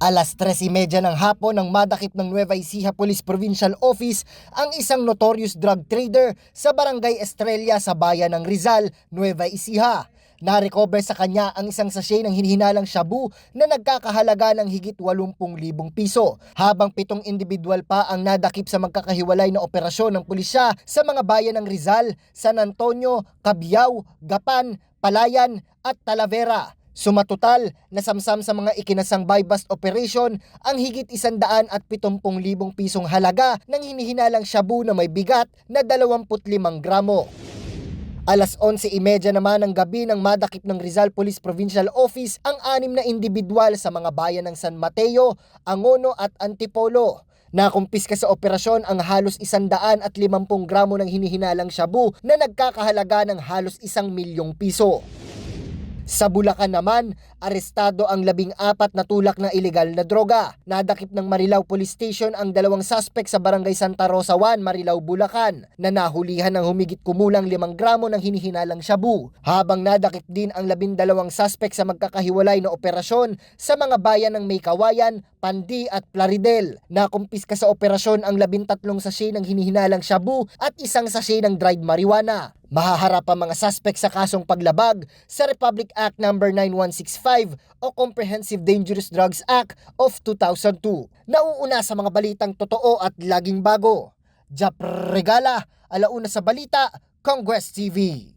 Alas 3.30 ng hapon nang madakip ng Nueva Ecija Police Provincial Office ang isang notorious drug trader sa Barangay Estrella sa bayan ng Rizal, Nueva Ecija. Na-recover sa kanya ang isang sachet ng hinihinalang shabu na nagkakahalaga ng higit 80,000 piso, habang pitong individual pa ang nadakip sa magkakahiwalay na operasyon ng pulisya sa mga bayan ng Rizal, San Antonio, Cabiao, Gapan, Palayan at Talavera. Sumatotal na samsam sa mga ikinasang buy bust operation ang higit isandaan at pitumpong libong pisong halaga ng hinihinalang shabu na may bigat na 25 gramo. Alas 11.30 naman ng gabi nang madakip ng Rizal Police Provincial Office ang anim na individual sa mga bayan ng San Mateo, Angono at Antipolo. Nakumpiska sa operasyon ang halos isandaan at limampung gramo ng hinihinalang shabu na nagkakahalaga ng halos isang milyong piso. Sa Bulacan naman, arestado ang labing apat na tulak na ilegal na droga. Nadakip ng Marilao Police Station ang dalawang suspect sa Barangay Santa Rosa 1, Marilao, Bulacan na nahulihan ng humigit kumulang limang gramo ng hinihinalang shabu. Habang nadakip din ang labindalawang suspect sa magkakahiwalay na operasyon sa mga bayan ng Maykawayan, Pandi at Plaridel. Nakumpiska sa operasyon ang labintatlong sachet ng hinihinalang shabu at isang sachet ng dried marijuana. Mahaharap ang mga suspect sa kasong paglabag sa Republic Act No. 9165 o Comprehensive Dangerous Drugs Act of 2002. Nauuna sa mga balitang totoo at laging bago. Jap Regala, alauna sa balita, Congress TV.